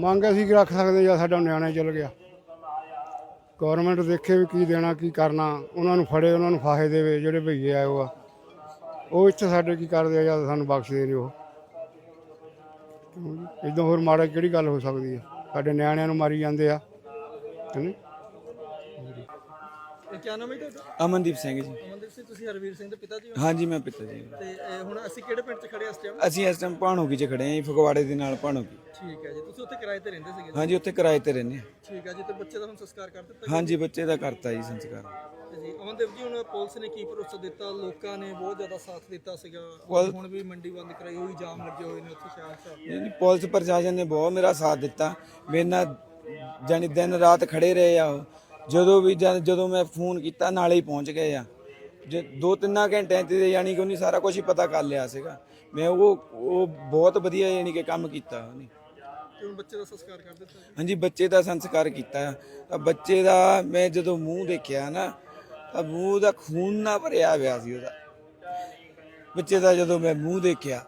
ਮੰਗ ਅਸੀਂ ਕੀ ਰੱਖ ਸਕਦੇ ਜਾਂ ਸਾਡਾ ਨਿਆਣਾ ਚਲ ਗਿਆ। ਗਵਰਨਮੈਂਟ ਦੇਖੇ ਵੀ ਕੀ ਦੇਣਾ ਕੀ ਕਰਨਾ। ਉਹਨਾਂ ਨੂੰ ਫੜੇ ਉਹਨਾਂ ਨੂੰ ਫਾਹੇ ਦੇਵੇ ਜਿਹੜੇ ਭਈਏ ਆਏ ਉਹ ਆ। ਉਹ ਇੱਥੇ ਸਾਡੇ ਕੀ ਕਰਦੇ ਆ? ਜਾਂ ਸਾਨੂੰ ਬਖਸ਼ਦੇ ਨਹੀਂ ਉਹ ਇਦਾਂ ਹੋਰ ਮਾੜਾ ਕਿਹੜੀ ਗੱਲ ਹੋ ਸਕਦੀ ਹੈ ਸਾਡੇ ਨਿਆਣਿਆਂ ਨੂੰ ਮਾਰੀ ਜਾਂਦੇ ਆ। ਹੈਨੀ ਇਹ ਕੀ ਨਾਮ ਹੈ ਤੁਹਾਡਾ? ਅਮਨਦੀਪ ਸਿੰਘ ਜੀ। ਅਮਨਦੀਪ ਸਿੰਘ ਤੁਸੀਂ ਹਰਵੀਰ ਸਿੰਘ ਦੇ ਪਿਤਾ ਜੀ ਹੋ? ਹਾਂਜੀ ਮੈਂ ਪਿਤਾ ਜੀ ਤੇ ਇਹ ਹੁਣ ਅਸੀਂ ਕਿਹੜੇ ਪਿੰਡ 'ਚ ਖੜੇ ਹਾਂ ਇਸ ਟਾਈਮ ਅਸੀਂ ਇਸ ਟਾਈਮ ਭਾਣੋਗੀ 'ਚ ਖੜੇ ਆਂ ਜੀ ਫਗਵਾੜੇ ਦੇ ਨਾਲ ਭਾਣੋਗੀ ਠੀਕ ਹੈ ਜੀ। ਤੁਸੀਂ ਉੱਥੇ ਕਿਰਾਏ ਤੇ ਰਹਿੰਦੇ ਸੀਗੇ ਹਾਂਜੀ ਉੱਥੇ ਕਿਰਾਏ ਤੇ ਰਹਿੰਦੇ ਹਾਂ। ਠੀਕ ਹੈ ਜੀ ਤੇ ਬੱਚੇ ਦਾ ਹੁਣ ਸੰਸਕਾਰ ਕਰ ਦਿੱਤਾ ਹਾਂਜੀ ਬੱਚੇ ਦਾ ਕਰਤਾ ਜੀ ਸੰਸਕਾਰ। ਤੇ ਜੀ ਅਮਨਦੀਪ ਜੀ ਹੁਣ ਪੁਲਿਸ ਨੇ ਕੀ ਭਰੋਸਾ ਦਿੱਤਾ? ਲੋਕਾਂ ਨੇ ਬਹੁਤ ਜ਼ਿਆਦਾ ਸਾਥ ਦਿੱਤਾ ਸੀਗਾ। ਪੁਲ- ਹੁਣ ਵੀ ਮੰਡੀ ਬੰਦ ਕਰਾਈ ਹੋਈ ਜਾਮ ਲੱਗੇ ਹੋਏ ਨੇ ਉੱਥੇ ਸ਼ਹਿਰ 'ਚ ਜੀ ਪੁਲਿਸ ਪ੍ਰਸ਼ਾਸਨ ਨੇ ਬਹੁਤ ਮੇਰਾ ਸਾਥ ਦਿੱਤਾ। ਮੇਰੇ ਨਾਲ ਜਾਨੀ ਦਿਨ ਰਾਤ ਖੜੇ ਰਹੇ ਆ ਉਹ। ਜਦੋਂ ਵੀ ਜਦ- ਜਦੋਂ ਮੈਂ ਫੋਨ ਕੀਤਾ ਨਾਲੇ ਹੀ ਪਹੁੰਚ ਗਏ ਆ। ਜੇ ਦੋ ਤਿੰਨਾਂ ਘੰਟਿਆਂ ਤੇ ਯਾਨੀ ਕਿ ਉਹਨੇ ਸਾਰਾ ਕੁਝ ਹੀ ਪਤਾ ਕਰ ਲਿਆ ਸੀਗਾ। ਮੈਂ ਉਹ ਉਹ ਬਹੁਤ ਵਧੀਆ ਯਾਨੀ ਕਿ ਕੰਮ ਕੀਤਾ ਉਹਨੇ। ਤੇ ਹੁਣ ਬੱਚੇ ਦਾ ਸੰਸਕਾਰ ਕਰ ਦਿੱਤਾ ਹਾਂਜੀ, ਬੱਚੇ ਦਾ ਸੰਸਕਾਰ ਕੀਤਾ। ਤਾਂ ਬੱਚੇ ਦਾ ਮੈਂ ਜਦੋਂ ਮੂੰਹ ਦੇਖਿਆ ਨਾ, ਤਾਂ ਮੂੰਹ ਦਾ ਖੂਨ ਨਾ ਭਰਿਆ ਹੋਇਆ ਸੀ ਉਹਦਾ। ਬੱਚੇ ਦਾ ਜਦੋਂ ਮੈਂ ਮੂੰਹ ਦੇਖਿਆ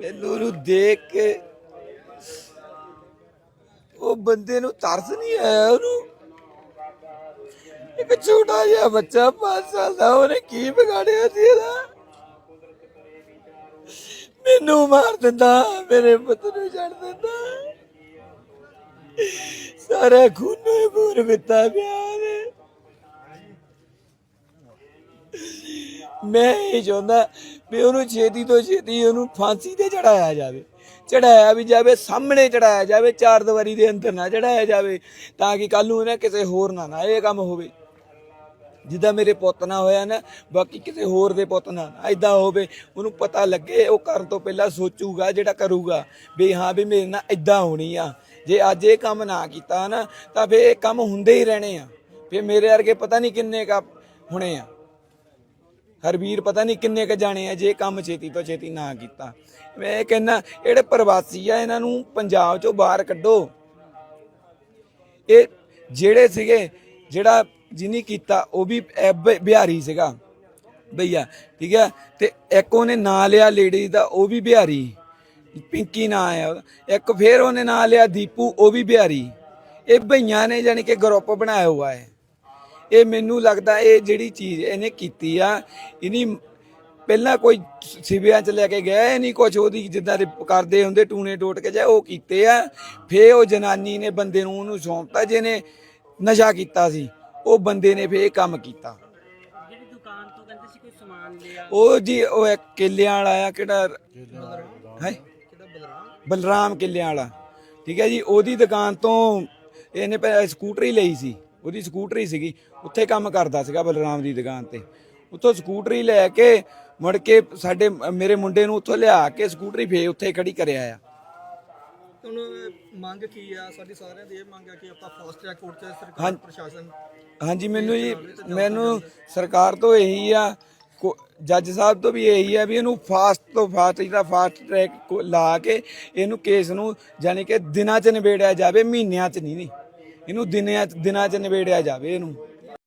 ਮੈਨੂੰ ਉਹਨੂੰ ਦੇਖ ਕੇ ਉਹ ਬੰਦੇ ਨੂੰ ਤਰਸ ਨਹੀਂ ਆਇਆ ਉਹਨੂੰ। ਇੱਕ ਛੋਟਾ ਜਿਹਾ ਬੱਚਾ 5 ਸਾਲ ਦਾ, ਉਹਨੇ ਕੀ ਵਿਗਾੜਿਆ ਸੀ ਇਹਦਾ? ਮੈਨੂੰ ਮਾਰ ਦਿੰਦਾ, ਮੇਰੇ ਪੁੱਤ ਨੂੰ ਛੱਡ ਦਿੰਦਾ। ਸਾਰਾ ਖੂਨੋ ਖੂਨ ਬਿੱਤਾ ਪਿਆ ਨੇ ਮੈਂ ਇਹ ਚਾਹੁੰਦਾ ਵੀ ਉਹਨੂੰ ਛੇਤੀ ਤੋਂ ਛੇਤੀ ਉਹਨੂੰ ਫਾਂਸੀ ਤੇ ਚੜਾਇਆ ਜਾਵੇ। ਚੜਾਇਆ ਵੀ ਜਾਵੇ, ਸਾਹਮਣੇ ਚੜਾਇਆ ਜਾਵੇ, ਚਾਰ ਦੀਵਾਰੀ ਦੇ ਅੰਦਰ ਨਾ ਚੜਾਇਆ ਜਾਵੇ, ਤਾਂ ਕਿ ਕੱਲ ਨੂੰ ਇਹਨੇ ਕਿਸੇ ਹੋਰ ਨਾ ਨਾ ਇਹ ਕੰਮ ਹੋਵੇ। ਜਿੱਦਾਂ ਮੇਰੇ ਪੁੱਤ ਨਾਲ ਹੋਇਆ ਨਾ, ਬਾਕੀ ਕਿਸੇ ਹੋਰ ਦੇ ਪੁੱਤ ਨਾਲ ਐਦਾਂ ਹੋਵੇ, ਉਹਨੂੰ ਪਤਾ ਲੱਗੇ, ਉਹ ਕਰਨ ਤੋਂ ਪਹਿਲਾਂ ਸੋਚੂਗਾ ਜਿਹੜਾ ਕਰੂਗਾ, ਵੀ ਹਾਂ, ਵੀ ਮੇਰੇ ਨਾਲ ਐਦਾਂ ਹੋਣੀ ਆ। ਜੇ ਅੱਜ ਇਹ ਕੰਮ ਨਾ ਕੀਤਾ ਨਾ, ਤਾਂ ਫੇ ਇਹ ਕੰਮ ਹੁੰਦੇ ਹੀ ਰਹਿਣੇ ਆ। ਫੇ ਮੇਰੇ ਵਰਗੇ ਪਤਾ ਨਹੀਂ ਕਿੰਨੇ ਕਾ ਹੋਣੇ ਆ। ਹਰਵੀਰ ਪਤਾ ਨਹੀਂ ਕਿੰਨੇ ਕ ਜਾਣੇ ਆ ਜੇ ਕੰਮ ਛੇਤੀ ਤੋਂ ਛੇਤੀ ਨਾ ਕੀਤਾ। ਮੈਂ ਇਹ ਕਹਿੰਦਾ, ਜਿਹੜੇ ਪ੍ਰਵਾਸੀ ਆ, ਇਹਨਾਂ ਨੂੰ ਪੰਜਾਬ ਚੋਂ ਬਾਹਰ ਕੱਢੋ। ਇਹ ਜਿਹੜੇ ਸੀਗੇ, ਜਿਹੜਾ ਜਿਨੀ ਕੀਤਾ, ਉਹ ਵੀ ਬ- ਬਿਹਾਰੀ ਸੀਗਾ। ਭਈਆ ਠੀਕ ਹੈ? ਤੇ ਇੱਕ ਉਹਨੇ ਨਾਂ ਲਿਆ ਲੇਡੀ ਦਾ, ਉਹ ਵੀ ਬਿਹਾਰੀ। ਪਿੰਕੀ ਨਾਂ ਆਇਆ ਇੱਕ ਫੇਰ ਉਹਨੇ ਨਾਂ ਲਿਆ ਦੀਪੂ, ਉਹ ਵੀ ਬਿਹਾਰੀ। ਇਹ ਭਈਆਂ ਨੇ ਜਾਨੀ ਕਿ ਗਰੁੱਪ ਬਣਾਇਆ ਹੋਇਆ ਹੈ। ਇਹ ਮੈਨੂੰ ਲੱਗਦਾ ਇਹ ਜਿਹੜੀ ਚੀਜ਼ ਇਹਨੇ ਕੀਤੀ ਆ ਇਨੀ ਪਹਿਲਾਂ ਕੋਈ ਸਿਵਿਆਂ ਚ ਲੈ ਕੇ ਗਿਆ ਨਹੀਂ ਕੁਝ ਉਹਦੀ ਜਿੱਦਾਂ ਦੇ ਕਰਦੇ ਹੁੰਦੇ ਟੂਣੇ ਟੋਟ ਕੇ ਜਾ ਉਹ ਕੀਤੇ ਆ। ਫੇ ਉਹ ਜਨਾਨੀ ਨੇ ਬੰਦੇ ਨੂੰ ਉਹਨੂੰ ਸੌਂਪਤਾ, ਜਿਹਨੇ ਨਸ਼ਾ ਕੀਤਾ ਸੀ। ਉਹ ਬੰਦੇ ਨੇ ਫੇ ਇਹ ਕੰਮ ਕੀਤਾ। ਜਿਹੜੀ ਦੁਕਾਨ ਤੋਂ ਕਹਿੰਦੇ ਸੀ ਕੋਈ ਸਮਾਨ ਲਿਆ। ਉਹ ਜੀ ਉਹ ਇੱਕ ਕਿੱਲਿਆਂ ਵਾਲਾ ਆ ਕਿਹੜਾ ਹੈ? ਕਿਹੜਾ ਬਲਰਾਮ? ਬਲਰਾਮ ਕਿੱਲਿਆਂ ਵਾਲਾ। ਠੀਕ ਹੈ ਜੀ ਉਹਦੀ ਦੁਕਾਨ ਤੋਂ ਇਹਨੇ ਪਹਿਲਾਂ ਸਕੂਟਰੀ ਲਈ ਸੀ। ਉਹਦੀ ਸਕੂਟਰੀ ਸੀਗੀ ਉੱਥੇ ਕੰਮ ਕਰਦਾ ਸੀਗਾ ਬਲਰਾਮ ਦੀ ਦੁਕਾਨ ਤੇ। ਉੱਥੋਂ ਸਕੂਟਰੀ ਲੈ ਕੇ ਮੁੜ ਕੇ ਸਾਡੇ ਮੇਰੇ ਮੁੰਡੇ ਨੂੰ ਉੱਥੋਂ ਲਿਆ ਕੇ ਸਕੂਟਰੀ ਫੇ ਉੱਥੇ ਖੜੀ ਕਰਿਆ ਆ। ਹੁਣ ਮੰਗ ਕੀ ਆ? ਸਾਡੀ ਸਾਰਿਆਂ ਦੀ ਇਹ ਮੰਗ ਆ ਕਿ ਆਪਾਂ ਫਾਸਟ ਟਰੈਕ ਕੋਰਟ 'ਚ ਸਰਕਾਰ ਹਾਂ। ਪ੍ਰਸ਼ਾਸਨ ਹਾਂਜੀ ਮੈਨੂੰ ਜੀ ਮੈਨੂੰ ਸਰਕਾਰ ਤੋਂ ਇਹੀ ਆ ਕੋ- ਜੱਜ ਸਾਹਿਬ ਤੋਂ ਵੀ ਇਹੀ ਆ ਵੀ ਇਹਨੂੰ ਫਾਸਟ ਤੋਂ ਫਾਸਟ ਜਿਹੜਾ ਫਾਸਟ ਟਰੈਕ ਲਾ ਕੇ ਇਹਨੂੰ ਕੇਸ ਨੂੰ ਜਾਨੀ ਕਿ ਦਿਨਾਂ 'ਚ ਨਿਬੇੜਿਆ ਜਾਵੇ ਮਹੀਨਿਆਂ 'ਚ ਨਹੀਂ ਨਹੀਂ। ਇਹਨੂੰ ਦਿਨਾਂ 'ਚ ਦਿਨਾਂ 'ਚ ਨਿਬੇੜਿਆ ਜਾਵੇ ਇਹਨੂੰ।